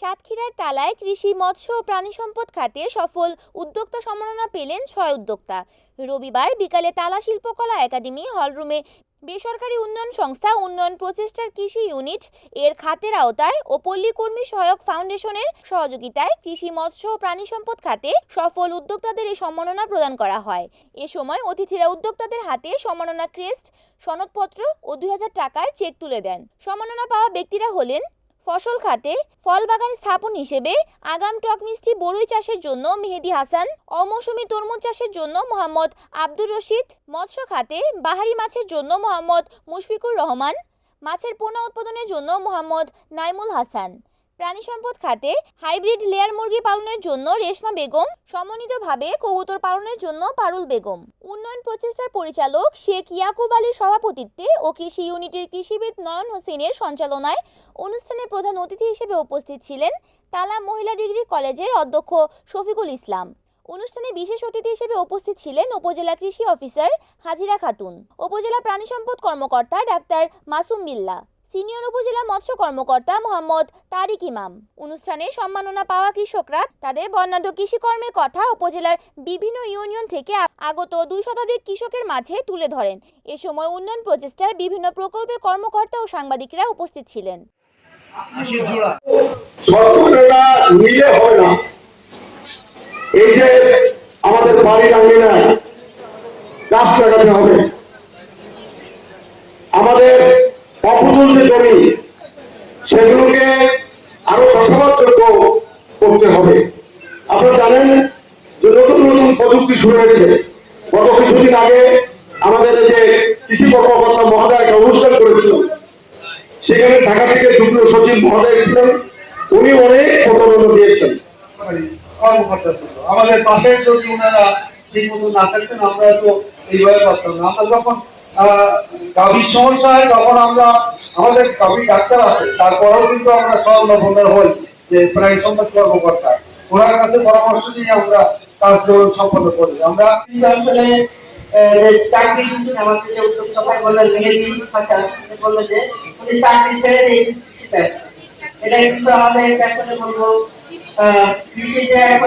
সাতক্ষীরার তালায় কৃষি, মৎস্য ও প্রাণী সম্পদ খাতে সফল উদ্যোক্তা সম্মাননা পেলেন ছয় উদ্যোক্তা। রবিবার বিকালে তালা শিল্পকলা একাডেমি হলরুমে বেসরকারি উন্নয়ন সংস্থা উন্নয়ন প্রচেষ্টার কৃষি ইউনিট এর খাতের আওতায় ও পল্লী কর্মী সহায়ক ফাউন্ডেশনের সহযোগিতায় কৃষি, মৎস্য ও প্রাণী সম্পদ খাতে সফল উদ্যোক্তাদের এই সম্মাননা প্রদান করা হয়। এ সময় অতিথিরা উদ্যোক্তাদের হাতে সম্মাননা ক্রেস্ট, সনদপত্র ও দুই হাজার টাকার চেক তুলে দেন। সম্মাননা পাওয়া ব্যক্তিরা হলেন ফসল খাতে ফল বাগান স্থাপন হিসেবে আগাম টক মিষ্টি বড়ই চাষের জন্য মেহেদি হাসান, অমৌসুমী তরমুজ চাষের জন্য মোহাম্মদ আব্দুর রশিদ, মৎস্য খাতে বাহারি মাছের জন্য মোহাম্মদ মুশফিকুর রহমান, মাছের পোনা উৎপাদনের জন্য মোহাম্মদ নাইমুল হাসান। প্রাণী সম্পদ খাতে হাইব্রিড লেয়ার মুরগি পালনের জন্য রেশমা বেগম, সমন্বিতভাবে কবুতর পালনের জন্য পারুল বেগম। উন্নয়ন প্রচেষ্টার পরিচালক শেখ ইয়াকুব আলীর সভাপতিত্বে ও কৃষি ইউনিটের কৃষিবিদ নয়ন হোসেনের সঞ্চালনায় অনুষ্ঠানে প্রধান অতিথি হিসেবে উপস্থিত ছিলেন তালা মহিলা ডিগ্রি কলেজের অধ্যক্ষ শফিকুল ইসলাম। অনুষ্ঠানে বিশেষ অতিথি হিসেবে উপস্থিত ছিলেন উপজেলা কৃষি অফিসার হাজিরা খাতুন, উপজেলা প্রাণী সম্পদ কর্মকর্তা ডাক্তার মাসুম বিল্লা। সিনিয়র উপজেলা মৎস্য কর্মকর্তা মোহাম্মদ তারিক ইমাম। অনুষ্ঠানে সম্মাননা পাওয়া কৃষকরা তাদের বর্ণাঢ্য কৃষিকর্মের কথা উপজেলার বিভিন্ন ইউনিয়ন থেকে আগত দুই শতাধিক কৃষকের মাঝে তুলে ধরেন। এ সময় উন্নয়ন প্রচেষ্টার বিভিন্ন প্রকল্পের কর্মকর্তা ও সাংবাদিকরা উপস্থিত ছিলেন। আশির জোড়া। সরকাররা নিলে হবে না। এই যে আমাদের বাড়ির আঙ্গিনায় গাছ লাগাতে হবে। আমাদের যে জমি, সেগুলোকে আরও চাষাবাদযোগ্য করতে হবে। আপনারা জানেন যে নতুন নতুন প্রযুক্তি শুরু হয়েছে। গত কিছুদিন আগে আমাদের যে কৃষি কর্মকর্তা মহোদয় একটা অনুষ্ঠান করেছিল। সেখানে ঢাকা থেকে যুগ্ম সচিব মহোদয় এসেছেন। উনি অনেক প্রবন্ধ দিয়েছেন। আমাদের পাশের যদি ওনারা ঠিক মতো না থাকতেন, আমরা তো এইভাবে পারতাম না। আমরা যখন গাভীর সমস্যা হয় তখন আমরা, আমাদের গাভী ডাক্তার আছে, তারপরেও কিন্তু আমরা সব নবন্দার হই যে প্রায় সম্পদ কর্মকর্তা। ওনার কাছে পরামর্শ নিয়ে আমরা কাজ সম্পন্ন করি। আমরা এটা কিন্তু আমাদের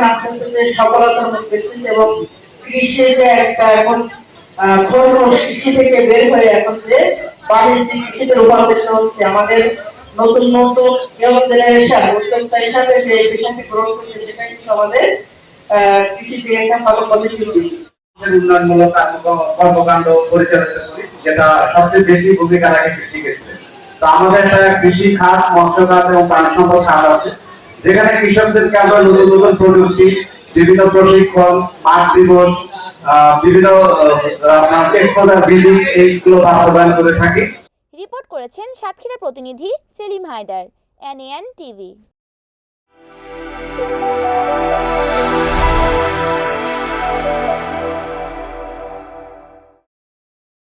আস্তে যে এবং কৃষি যে একটা এখন থেকে বের হয়ে এখন যে হচ্ছে, আমাদের নতুন নতুন জেনারেশন উদ্যোক্তা হিসাবে যে পেশাকে গ্রহণ করছে সেটা কিন্তু আমাদের কৃষিতে একটা ভালো উন্নয়নমূলক কর্মকাণ্ড পরিচালিত করি, যেটা সবচেয়ে বেশি ভূমিকা রাখে কৃষি ক্ষেত্রে তো আমাদের একটা কৃষি খাত, মৎস্য খাত এবং প্রাণী সম্পদ খাত আছে, যেখানে কৃষকদেরকে আমরা নতুন নতুন প্রযুক্তি বিভিন্ন প্রশিক্ষণ মাঠ দিবস বিভিন্ন আপনার এইগুলো বাস্তবায়ন করে থাকি। রিপোর্ট করেছেন সাতক্ষীরা প্রতিনিধি সেলিম হায়দার এনএন টিভি